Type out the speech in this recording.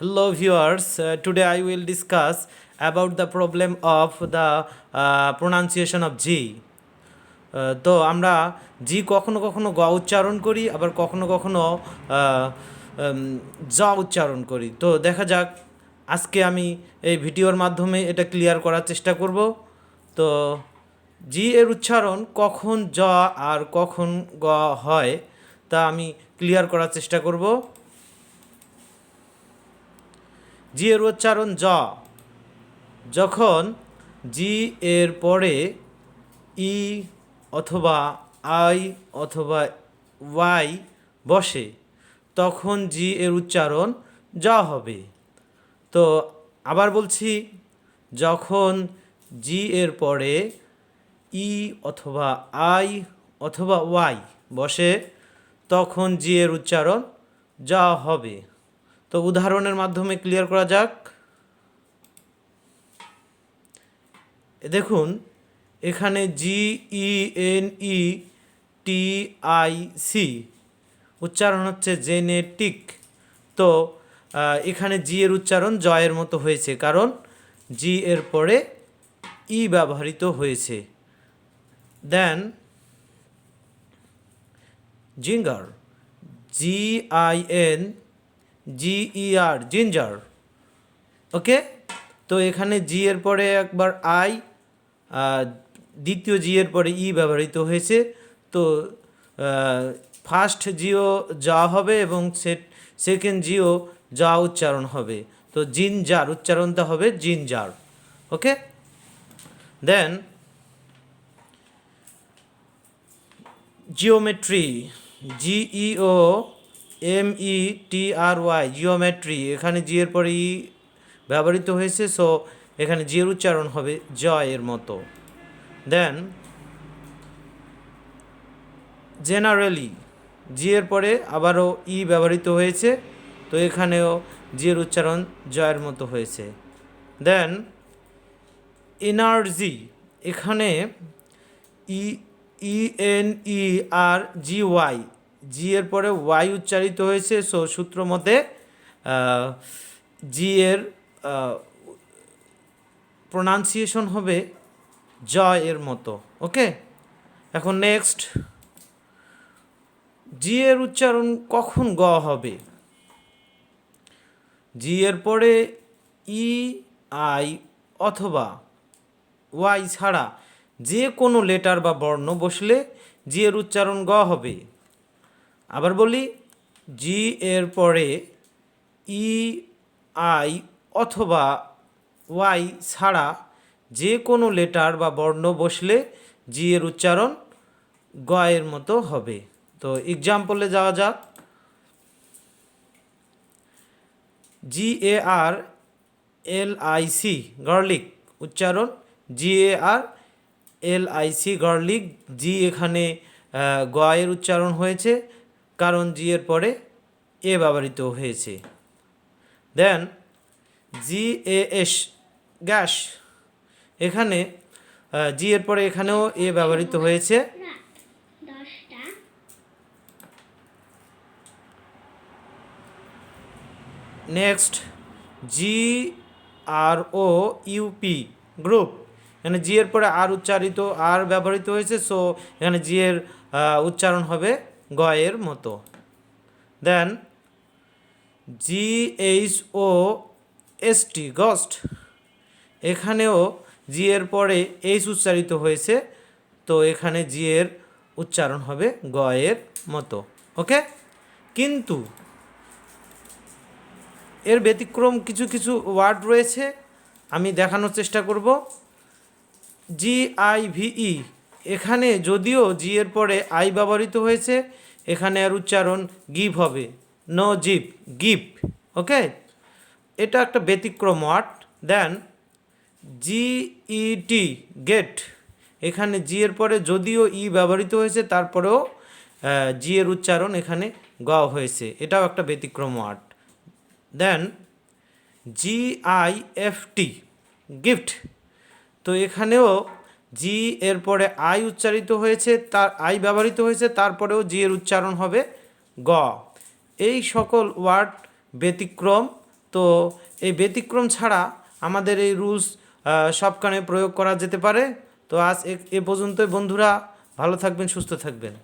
Hello viewers, uh, today I will discuss about the problem of the uh, of G. Uh, তো আমরা জি কখনো কখনো গ উচ্চারণ করি আবার কখনো কখনো জ উচ্চারণ করি। তো দেখা যাক আজকে আমি এই ভিডিওর মাধ্যমে এটা ক্লিয়ার করার চেষ্টা করব। তো জি এর উচ্চারণ কখন জ আর কখন গ হয় তা আমি ক্লিয়ার করার চেষ্টা করব। জি এর উচ্চারণ জ। যখন জি এর পরে ই অথবা আই অথবা ওয়াই বসে, তখন জি এর উচ্চারণ জ হবে। তো আবার বলছি, যখন জি এর পরে ই অথবা আই অথবা ওয়াই বসে, তখন জি এর উচ্চারণ যা হবে। তো উদাহরণের মাধ্যমে ক্লিয়ার করা যাক। দেখুন, এখানে G E N E T I C উচ্চারণ হচ্ছে জেনেটিক তো এখানে জি এর উচ্চারণ জয়ের মতো হয়েছে, কারণ জি এর পরে ই ব্যবহৃত হয়েছে। Then ginger G I N G E R ginger okay তো এখানে জি এর পরে একবার আই দ্বিতীয় জি এর পরে ই ব্যবহৃত হয়েছে। তো ফার্স্ট জিও যা হবে এবং সেকেন্ড জিও যা উচ্চারণ হবে। তো জিনজার উচ্চারণটা হবে ginger okay then geometry G E O M E T R Y geometry এখানে জি এর পরে ই ব্যবহৃত হয়েছে সো এখানে জি এর উচ্চারণ হবে জয় এর মতো। দেন জেনারেলি জি এর পরে আবারও ই ব্যবহৃত হয়েছে, তো এখানেও জি এর উচ্চারণ জয়ের মতো হয়েছে। দেন এনার্জি এখানে ই ই এন ই আর জি ওয়াই জি এর পরে ওয়াই উচ্চারিত হয়েছে সো সূত্র মতে জি এর প্রোনাউন্সিয়েশন হবে জয় এর মতো ওকে এখন নেক্সট জি এর উচ্চারণ কখন গ হবে? জি এর পরে ই আই অথবা ওয়াই ছাড়া যে কোনো লেটার বা বর্ণ বসলে জি এর উচ্চারণ গ হবে। আবার বলি জি এর পরে ই আই অথবা ওয়াই ছাড়া যে কোনো লেটার বা বর্ণ বসলে জি এর উচ্চারণ গ এর মতো হবে। তো এক্সাম্পলে যাওয়া যাক। G A R L I C garlic উচ্চারণ। G A R L I C garlic G এখানে আহ, গ এর উচ্চারণ হয়েছে। কারণ জি এর পরে এ ব্যবহৃত হয়েছে। দেন জি এ এস গ্যাস, এখানে জি এর পরে এখানেও এ ব্যবহৃত হয়েছে। Next G R O U P group এখানে জি এর পরে আর উচ্চারিত, আর ব্যবহৃত হয়েছে সো এখানে জি এর উচ্চারণ হবে গ এর মতো। দেন G H O S T গস্ট এখানেও জি এর পরে এইচ উচ্চারিত হয়েছে, তো এখানে জি এর উচ্চারণ হবে গয়ের মতো, ওকে? কিন্তু, এর ব্যতিক্রম কিছু কিছু ওয়ার্ড রয়েছে, আমি দেখানোর চেষ্টা করব। জি আই ভিই এখানে যদিও জি এর পরে আই ব্যবহৃত হয়েছে, এখানে আর উচ্চারণ গিভ হবে। নো জিপ, গিভ, ওকে? এটা একটা ব্যতিক্রম ওয়ার্ড। দেন, জিইটি, গেট। এখানে জি এর পরে যদিও ই ব্যবহৃত হয়েছে, তারপরেও জি এর উচ্চারণ এখানে গ হয়েছে। এটাও একটা ব্যতিক্রম word. Then, G I F T, gift. তো এখানেও জি এর পরে আই উচ্চারিত হয়েছে, তার আই ব্যবহৃত হয়েছে, তারপরেও জি এর উচ্চারণ হবে গ। এই সকল ওয়ার্ড ব্যতিক্রম, তো এই ব্যতিক্রম ছাড়া আমাদের এই রুলস সবখানে প্রয়োগ করা যেতে পারে। তো আজ এ পর্যন্তই, বন্ধুরা, ভালো থাকবেন, সুস্থ থাকবেন।